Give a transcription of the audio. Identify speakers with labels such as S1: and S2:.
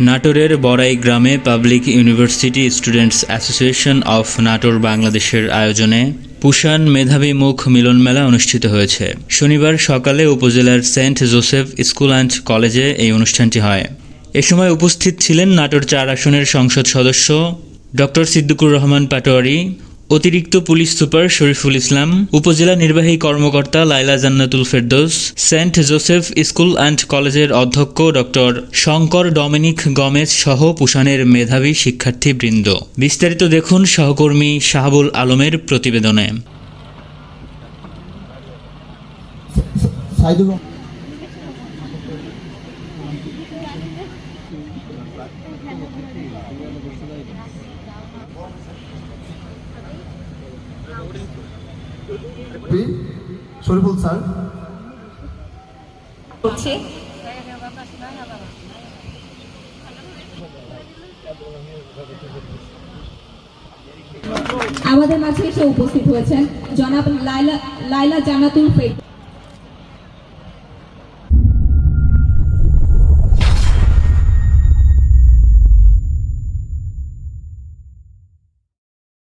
S1: নাটোরের বড়াই গ্রামে public university students association of Natore বাংলাদেশের আয়োজনে পুষান মেধাবী মুখ মিলন মেলা অনুষ্ঠিত হয়েছে। শনিবার সকালে উপজেলার সেন্ট জোসেফ স্কুল অ্যান্ড কলেজে এই অনুষ্ঠানটি হয়। এ সময় উপস্থিত ছিলেন নাটোর চার আসনের সংসদ সদস্য ডক্টর সিদ্দিকুর রহমান পাটোয়ারি অতিরিক্ত পুলিশ সুপার শরীফুল ইসলাম, উপজেলা নির্বাহী কর্মকর্তা Laila Jannatul Ferdous, saint Joseph school and কলেজের অধ্যক্ষ ডক্টর শঙ্কর ডমিনিক গমেজ সহ পুষানের মেধাবী শিক্ষার্থীবৃন্দ। বিস্তারিত দেখুন সহকর্মী শাহাবুল আলমের প্রতিবেদনে।
S2: শরীফুল স্যার।
S3: আমাদের মাঝে এসে উপস্থিত হয়েছেন জনাব লাইলা লাইলা জানাতুল ফের